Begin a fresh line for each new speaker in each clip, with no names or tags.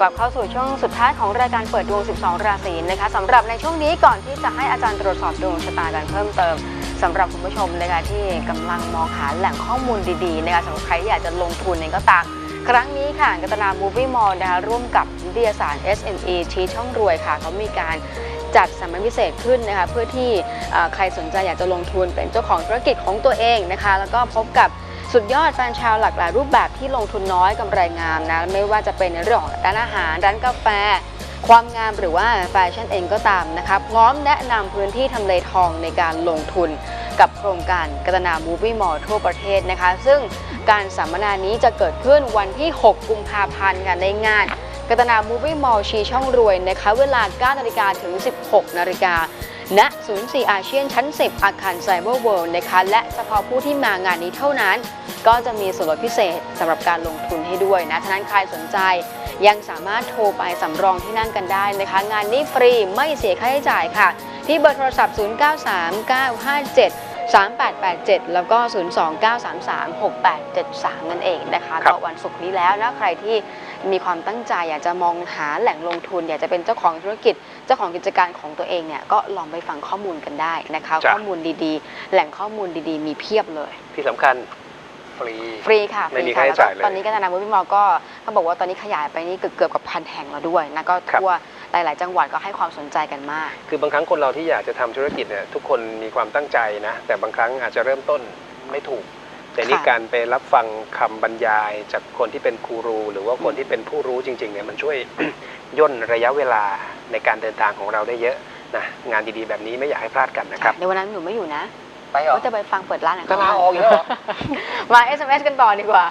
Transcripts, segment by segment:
กลับเข้าสู่ช่วงสุดท้ายของรายการเปิดดวง 12 ราศีนะคะสำหรับในช่วงนี้ก่อนที่จะให้อาจารย์ตรวจสอบดวงชะตากันเพิ่มเติมสำหรับคุณผู้ชมนะคะที่กำลังมองหาแหล่งข้อมูลดีๆนะคะสำหรับใครที่อยากจะลงทุนเองก็ตามครั้งนี้ค่ะกัตนามูฟี่มอลนะคะร่วมกับนิตยสาร SME ชี้ช่องรวยค่ะเขามีการจัดสัมมนาพิเศษขึ้นนะคะเพื่อที่ใครสนใจอยากจะลงทุนเป็นเจ้าของธุรกิจของตัวเองนะคะ แล้วก็พบกับ สุดยอดแฟนชาวหลากหลายรูปแบบที่ลงทุนน้อยกำไรงามนะไม่ว่าจะเป็นในเรื่องของร้านอาหารร้านกาแฟ ความงามหรือว่าแฟชั่นเองก็ตามนะคะพร้อมแนะนำพื้นที่ทำเลทองในการลงทุนกับโครงการกัตนามูฟี่มอลทั่วประเทศนะคะ ซึ่งการสัมมนานี้จะเกิดขึ้นวันที่ 6 กุมภาพันธ์ค่ะในงานกัตนามูฟี่มอลชีช่องรวยนะคะเวลา9นาฬิกาถึง 16นาฬิกา ณศูนย์4อาเซียนชั้น 10 อาคารไซเบอร์เวิลด์นะคะ และเฉพาะผู้ที่มางานนี้เท่านั้น ก็จะมีส่วนลดพิเศษสำหรับการลงทุนให้ด้วยนะฉะนั้นใครสนใจ ยังสามารถโทรไปสำรองที่นั่งกันได้นะคะ งานนี้ฟรีไม่เสียค่าใช้จ่ายค่ะ ที่เบอร์โทรศัพท์ 093957 3887 แล้วก็ 029336873 นั่นเองนะคะ
ครับ
ก็วันศุกร์นี้แล้วนะใครที่ มีความตั้งใจอยากจะมองหาแหล่งลงทุน อยากจะเป็นเจ้าของธุรกิจ เจ้าของกิจการของตัวเองเนี่ยก็ลองไปฟังข้อมูลกันได้นะคะ
จ้ะ
ข้อมูลดีๆ แหล่งข้อมูลดีๆ มีเพียบเลย
ที่สำคัญฟรี
ฟรีค่ะ
ไม่มี
ฟรี
ค่าใช้
แล้วก็
จ่ายเลย
ตอนนี้ก็นานาวิมอลก็เขาบอกว่าตอนนี้ขยายไปนี่เกือบเกือบกับพันแห่งแล้วด้วยนะก็
ครับ
ทั่วหลาย ๆ จังหวัดก็ให้ความสนใจกันมาก
คือบางครั้งคนเราที่อยากจะทำธุรกิจเนี่ยทุกคนมีความตั้งใจนะ แต่บางครั้งอาจจะเริ่มต้นไม่ถูก แต่นี่
ค่ะ
การไปรับฟังคำบรรยายจากคนที่เป็นครูรู หรือว่าคนที่เป็นผู้รู้จริงๆเนี่ยมันช่วยย่นระยะเวลาในการเดินทางของเราได้เยอะนะงานดีๆแบบนี้ไม่อยากให้พลาดกันนะครับ
ในวันนั้นหนูไม่อยู่นะ
ไปเหรอ
ก็จะไปฟังเปิดร้านไหน
จะลาออกอีกแล้วเหรอ
มา SMS กันต่อดีกว่า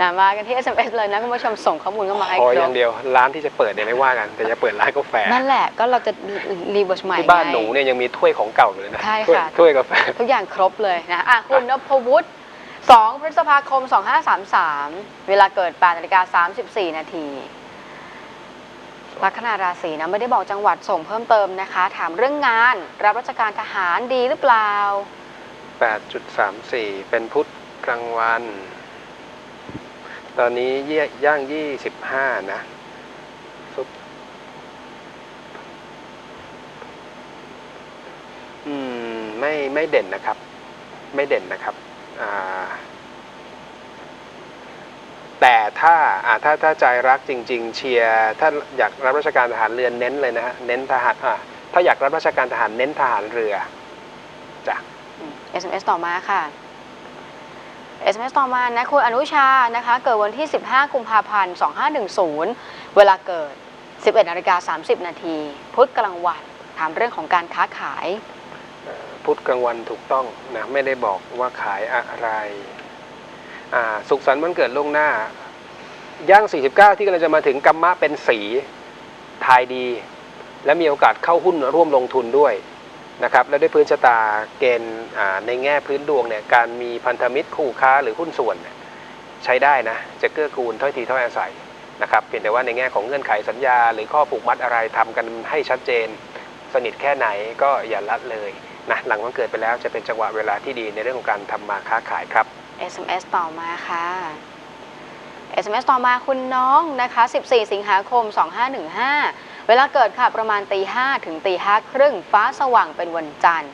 นะมากันที่ SMS เลยนะคุณผู้ชมส่งข้อมูลเข้ามาให้
ขอ
คร
อย่า
บ
งเดียวร้านที่จะเปิดเนี่ยไม่ว่ากัน แต่จะเปิดร้านกาแฟ
นั่นแหละก็เราจะรีเวิร์สใหม่
ที่บ้าน
ไง
หนูเนี่ยยังมีถ้วยของเก่าอยู่เลยนะ
ใช่
ถ้วย
ค่ะ
ถ้วยกาแฟ
ทุกอย่างครบเลยนะอะคุณนพวุฒิ 2 พฤษภาคม 2533 เวลาเกิด8นาฬิกา34 นาทีลัคนาราศีนะไม่ได้บอกจังหวัดส่งเพิ่มเติมนะคะ ถามเรื่องงาน รับราชการทหารดีหรือเปล่า
8.34 เป็นพุธกลางวัน ตอนนี้เยี่ยย่าง 25 นะซุปอืม ไม่ไม่เด่นนะครับ ไม่เด่นนะครับ แต่ถ้าอ่าถ้าถ้าใจรักจริง ๆ เชียร์ถ้าอยากรับราชการทหารเรือเน้นเลยนะฮะเน้นทหารอ่าถ้าอยากรับราชการทหารเน้นทหารเรือจ้ะ
SMS ต่อมาค่ะ SMS ต่อมานะคุณอนุชานะคะ เกิดวันที่ 15 กุมภาพันธ์ 2510 เวลาเกิด 11นาฬิกา30 นาที พุธกลางวัน ถามเรื่องของการค้าขาย
พุธกลางวันถูกต้องนะไม่ได้บอกว่าขายอะไร สุขสันต์วันเกิดล่วงหน้า ย่าง 49 ที่กำลังจะมาถึงกัมมะเป็นสีทายดี และมีโอกาสเข้าหุ้นร่วมลงทุนด้วยนะครับและด้วยพื้นชะตาเกณฑ์ในแง่พื้นดวงเนี่ยการมีพันธมิตรคู่ค้าหรือหุ้นส่วนใช้ได้นะจะเกื้อกูลถ้อยทีถ้อยอาศัยนะครับเพียงแต่ว่าในแง่ของเงื่อนไขสัญญา หรือข้อผูกมัดอะไรทำกันให้ชัดเจน สนิทแค่ไหนก็อย่าละเลย นะหลังวันเกิดไปแล้วจะเป็นจังหวะเวลาที่ดีในเรื่องของการทำมาค้าขายครับ
SMS ต่อมาค่ะ SMS ต่อมาคุณน้องนะคะ 14 สิงหาคม 2515 เวลาเกิดค่ะประมาณตี5ถึงตี5ครึ่งฟ้าสว่างเป็นวันจันทร์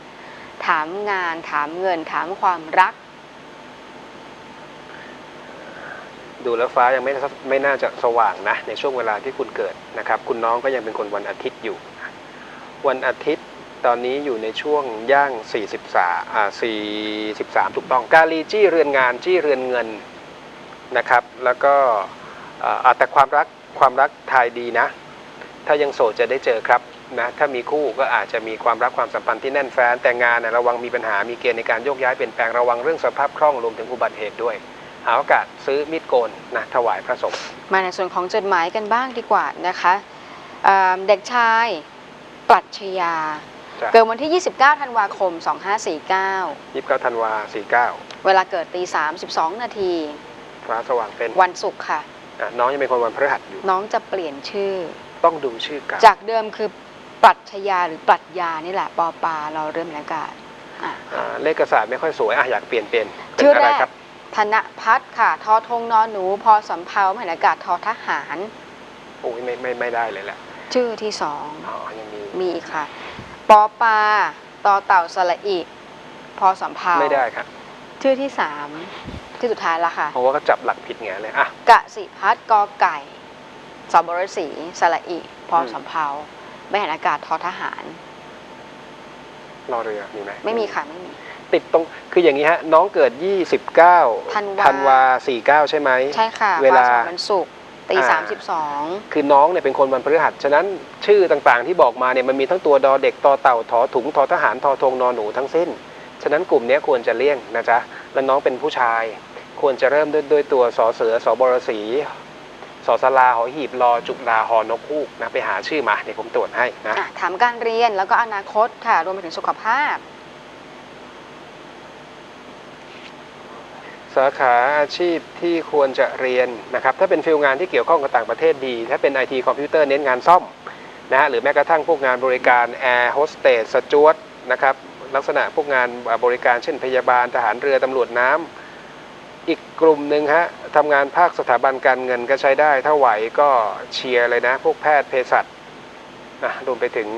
ถามงานถามเงินถามความรัก
ดูแล้วฟ้ายังไม่ไม่น่าจะสว่างนะในช่วงเวลาที่คุณเกิดนะครับ คุณน้องก็ยังเป็นคนวันอาทิตย์อยู่ วันอาทิตย์ ตอนนี้อยู่ในช่วงย่าง 43อ่า43 ถูกต้อง กาลีจี้เรือนงานจี้เรือนเงินนะครับ แล้วก็อาอ่าแต่ความรักความรักทายดีนะ ถ้ายังโสดจะได้เจอครับนะถ้ามีคู่ก็อาจจะมีความรักความสัมพันธ์ที่แน่นแฟ้นแต่งานนะระวังมีปัญหามีเกณฑ์ในการโยกย้ายเปลี่ยนแปลงระวังเรื่องสภาพคล่องรวมถึงอุบัติเหตุด้วยหาโอกาสซื้อมีดโกนนะถวายพระสงฆ์
มาในส่วนของจดหมายกันบ้างดีกว่านะคะเเด็กชายปรัชญา เกิดวันที่ 29 ธันวาคม 2549
ยี่สิบเก้าธันวาสี่เก้า
เวลาเกิดตี32นาที
ฟ้าสว่างเป็น
วันศุกร์ค่ะ
อะ น้องยังเป็นคนวันพฤหัสอยู่
น้องจะเปลี่ยนชื่อ
ต้องดูชื่อเกัน
จากเดิมคือปรัชญาหรือปรัชญานี่แหละปอปาเราเริ่มแล้วกันอะ
เลขกระสาไม่ค่อยสวยอะอยากเปลี่ยนเปลี่ยนเป็น
ชื่อ
อะ
แร
ไร
ก
ครับ
ธนพัฒน์ค่ะ ทอทงนอนหนู พอสำเภามหานากาศทอทหาร
โอ้ยไม่ไม่ไม่ได้เลยแหละ
ชื่อที่สอง
อ๋อยังมี
มีอีกค่ะ ปอปลาตอเต่าสระอิพอสำเภา
ไม่ได้ครับ
ชื่อที่สามที่สุดท้ายละค่ะ
เพราะว่าก็จับหลักผิดไงเลยอะ
กะสิพัดกอไก่สอบรสีสระอิพอ
อืม
สำเภาไม่เห็นอากาศทอทหาร
รอเรือมีไหม
ไม่มีค่ะไม่มี
ติดตรงคืออย่างนี้ฮะ น้องเกิด 29
ธันวา
ธันวา49ใช่ไหม
ใช่ค่ะ
เวลา
สองวันศุกร์ ตี
อ่า
สามสิบสอง
คือน้องเนี่ยเป็นคนวันพฤหัส ฉะนั้นชื่อต่างๆที่บอกมาเนี่ยมันมีทั้งตัวดอเด็กตอเต่าทอถุงทอทหารทอทงนอหนูทั้งสิ้น ฉะนั้นกลุ่มเนี้ยควรจะเลี่ยงนะจ๊ะ แล้วน้องเป็นผู้ชาย ควรจะเริ่มด้วยด้วยตัวสอเสือสอบรสีสอสลาหอหีบรอจุฬาหอนกฮูกนะไปหาชื่อมาเดี๋ยวผมตรวจให้นะ
อะถามการเรียนแล้วก็อนาคตค่ะรวมไปถึงสุขภาพ
สาขาอาชีพที่ควรจะเรียนนะครับถ้าเป็นฟิลงานที่เกี่ยวข้องกับต่างประเทศดี ถ้าเป็น IT คอมพิวเตอร์เน้นงานซ่อมนะฮะหรือแม้กระทั่งพวกงานบริการแอร์โฮสเตสสจวตนะครับลักษณะพวกงานบริการเช่นพยาบาลทหารเรือตำรวจน้ำอีกกลุ่มหนึ่งฮะทำงานภาคสถาบันการเงินก็ใช้ได้ ถ้าไหวก็เชียร์เลยนะ พวกแพทย์เภสัชนะรวมไปถึง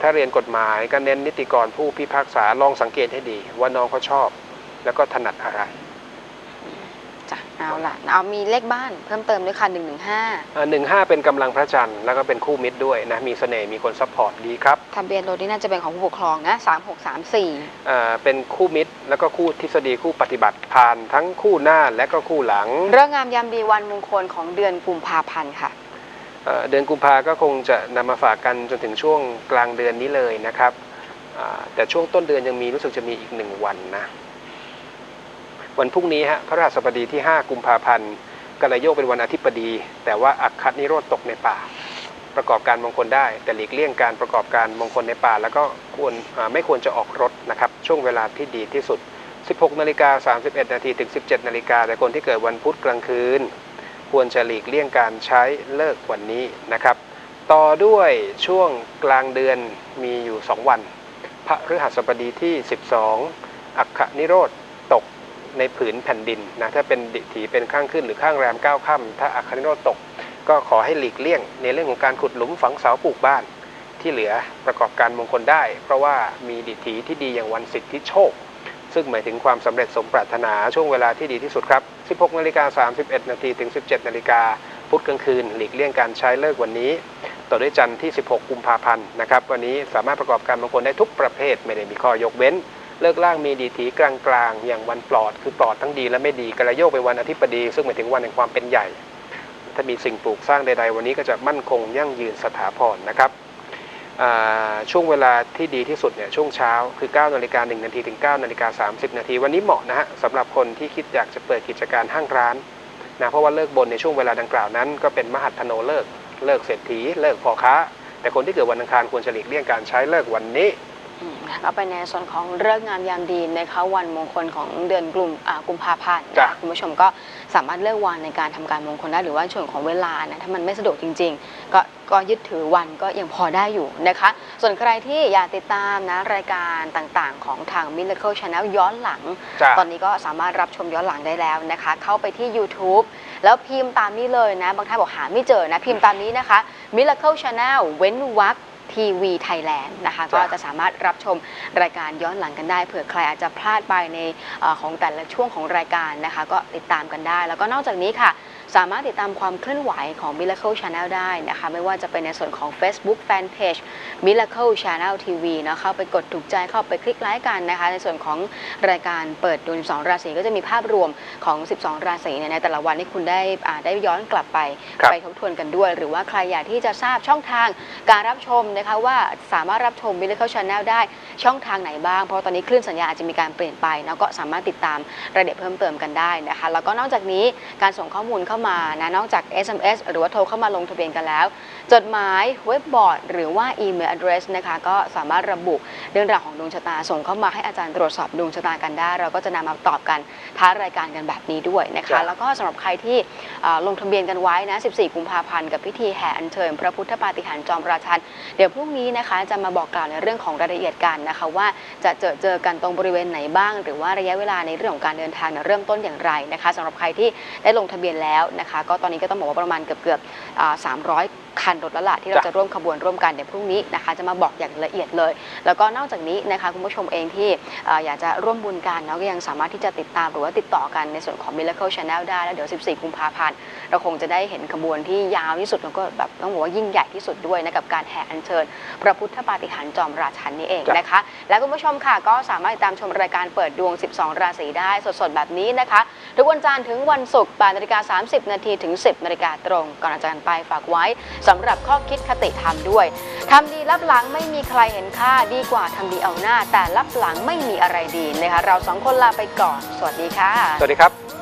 ถ้าเรียนกฎหมายก็เน้นนิติกรผู้พิพากษาลองสังเกตให้ดีว่าน้องเขาชอบ แล้วก็ถนัดอะไร
จ้ะเอาล่ะเอามีเลขบ้านเพิ่มเติมด้วยค่ะหนึ่งหนึ่งห้า
หนึ่งห้าเป็นกำลังพระจันทร์แล้วก็เป็นคู่มิตรด้วยนะ มีเสน่ห์มีคนซัพพอร์ตดีครับ
ทะเบียนรถนี่น่าจะเป็นของผู้ปกครองนะสามหกสามสี่
อ่าเป็นคู่มิตรแล้วก็คู่ทฤษฎีคู่ปฏิบัติผ่านทั้งคู่หน้าและก็คู่หลัง
เรื่องงามยามดีวันมงคลของเดือนกุมภาพันธ์ค่ะ
เอ่อเดือนกุมภาก็คงจะนำมาฝากกันจนถึงช่วงกลางเดือนนี้เลยนะครับอ่าแต่ช่วงต้นเดือนยังมีรู้สึกจะมีอีกหนึ่งวันนะ วันพรุ่งนี้ฮะพระราชบดีที่ 5 กุมภาพันธ์ก็เลยโยกเป็นวันอาทิตย์บดี แต่ว่าอักคัดนิโรธตกในป่า ประกอบการมงคลได้ แต่หลีกเลี่ยงการประกอบการมงคลในป่า แล้วก็ควรไม่ควรจะออกรถนะครับช่วงเวลาที่ดีที่สุด 16นาฬิกา31นาทีถึง 17นาฬิกาแต่คนที่เกิดวันพุธกลางคืน ควรจะหลีกเลี่ยงการใช้เลิกวันนี้นะครับต่อด้วยช่วงกลางเดือนมีอยู่ 2 วัน พระฤหัสบดีที่ 12 อักขนิโรธ ในผืนแผ่นดินนะถ้าเป็นดิถีเป็นข้างขึ้นหรือข้างแรมเก้าค่ำถ้าอักขนิโรธตก ก็ขอให้หลีกเลี่ยง ในเรื่องของการขุดหลุมฝังเสาปลูกบ้าน ที่เหลือประกอบการมงคลได้ เพราะว่ามีดิถีที่ดีอย่างวันสิทธิโชค ซึ่งหมายถึงความสำเร็จสมปรารถนาช่วงเวลาที่ดีที่สุดครับ 16นาฬิกา31นาทีถึง 17นาฬิกาพุธกลางคืน หลีกเลี่ยงการใช้เลิกวันนี้ ต่อด้วยจันทร์ที่ 16 กุมภาพันธ์นะครับวันนี้สามารถประกอบการมงคลได้ทุกประเภทไม่ได้มีข้อยกเว้น เลิกล่างมีดีถีกลางๆ อย่างวันปลอดคือปลอดทั้งดีและไม่ดีกระโยกไปวันอาทิตย์บดี ซึ่งหมายถึงวันแห่งความเป็นใหญ่ ถ้ามีสิ่งปลูกสร้างใด ๆ วันนี้ก็จะมั่นคงยั่งยืนสถาพรนะครับช่วงเวลาที่ดีที่สุดเนี่ยช่วงเช้าคือ9นาฬิกา1นาทีถึง9นาฬิกา30 นาที วันนี้เหมาะนะฮะสำหรับคนที่คิดอยากจะเปิดกิจการห้างร้านนะเพราะว่าเลิกบนในช่วงเวลาดังกล่าวนั้น ก็เป็นมหัทโนเลิก เลิกเศรษฐี เลิกพ่อค้า แต่คนที่เกิดวันอังคารควรจะหลีกเลี่ยงการใช้เลิกวันนี้
ก็ไปในส่วนของเรื่องงามยามดีนะคะวันมงคลของเดือนกลุ่มอ่ากุมภาพันธ์
จ้ะ
นะคุณผู้ชมก็สามารถเลือกวันในการทำการมงคลได้หรือว่าช่วงของเวลานะถ้ามันไม่สะดวกจริง ๆ ก็ก็ยึดถือวันก็ยังพอได้อยู่นะคะ ส่วนใครที่อยากติดตามนะรายการต่างๆ ของทาง Miracle Channel ย้อนหลัง
จ้ะ
ตอนนี้ก็สามารถรับชมย้อนหลังได้แล้วนะคะ เข้าไปที่ YouTube แล้วพิมพ์ตามนี้เลยนะ บางท่านบอกหาไม่เจอนะ พิมพ์ตามนี้นะคะ Miracle Channel เว้นวรรค ทีวีไทยแลนด์นะคะก็จะสามารถรับชมรายการย้อนหลังกันได้เผื่อใครอาจจะพลาดไปในเออของแต่ละช่วงของรายการนะคะ ก็ติดตามกันได้ แล้วก็นอกจากนี้ค่ะ สามารถติดตามความเคลื่อนไหวของ Miracle Channel ได้นะคะ ไม่ว่าจะเป็นในส่วนของ Facebook Fanpage Miracle Channel TV นะเข้าไปกดถูกใจเข้าไปคลิกไลค์กันนะคะ ในส่วนของรายการเปิดดวง 12 ราศีก็จะมีภาพรวมของ 12 ราศีเนี่ยในแต่ละวันที่คุณได้อ่าได้ย้อนกลับไป
ครับ
ไปทบทวนกันด้วย หรือว่าใครอยากที่จะทราบช่องทางการรับชมนะคะว่าสามารถรับชม Miracle Channel ได้ช่องทางไหนบ้าง เพราะตอนนี้คลื่นสัญญาณอาจจะมีการเปลี่ยนไปนะก็สามารถติดตามรายละเอียดเพิ่มเติมกันได้นะคะแล้วก็นอกจากนี้การส่งข้อมูลเข้ามานะนอกจาก SMS หรือว่าโทรเข้ามาลงทะเบียนกันแล้ว จดหมายเว็บบอร์ด หรือว่าอีเมล address นะคะก็สามารถระบุเรื่องราวของดวงชะตาส่งเข้ามาให้อาจารย์ตรวจสอบดวงชะตากันได้ เราก็จะนำมาตอบกันท้ายรายการกันแบบนี้ด้วยนะคะ
จ้ะ
แล้วก็สำหรับใครที่เอ่อลงทะเบียนกันไว้นะ 14 กุมภาพันธ์กับพิธีแห่อัญเชิญพระพุทธปาฏิหาริย์จอมราชัน เดี๋ยวพรุ่งนี้นะคะจะมาบอกกล่าวในเรื่องของรายละเอียดกันนะคะว่าจะเจอเจอกันตรงบริเวณไหนบ้าง หรือว่าระยะเวลาในเรื่องของการเดินทางเนี่ยเริ่มต้นอย่างไรนะคะสำหรับใครที่ได้ลงทะเบียนแล้วแล้วนะคะ ก็ตอนนี้ก็ต้องบอกว่าประมาณเกือบเกือบสามร้อย คันรถแล้วล่ะที่เรา
จ้ะ
จะร่วมขบวนร่วมกันเดี๋ยวพรุ่งนี้นะคะ จะมาบอกอย่างละเอียดเลย แล้วก็นอกจากนี้นะคะคุณผู้ชมเองที่เอ่ออยากจะร่วมบุญกันเนาะก็ยังสามารถที่จะติดตามหรือว่าติดต่อกันในส่วนของ Miracle Channel ได้แล้วเดี๋ยว 14 กุมภาพันธ์เราคงจะได้เห็นขบวนที่ยาวที่สุดแล้วก็แบบต้องบอกว่ายิ่งใหญ่ที่สุดด้วยนะกับการแห่อัญเชิญ พระพุทธปาฏิหาริย์จอมราชันนี่เอง
จ้ะ
นะคะ และคุณผู้ชมค่ะก็สามารถติดตามชมรายการเปิดดวง 12 ราศีได้สดๆแบบนี้นะคะทุกวันจันทร์ถึงวันศุกร์8นาฬิกา30 นาทีถึง 10นาฬิกาตรงก่อนอาจารย์ไปฝากไว้สำหรับข้อคิดคติธรรมด้วยทำดีรับหลังไม่มีใครเห็นค่าดีกว่าทำดีเอาหน้า แต่รับหลังไม่มีอะไรดีนะคะเราสองคนลาไปก่อน สวัสดีค่ะ
สวัสดีครับ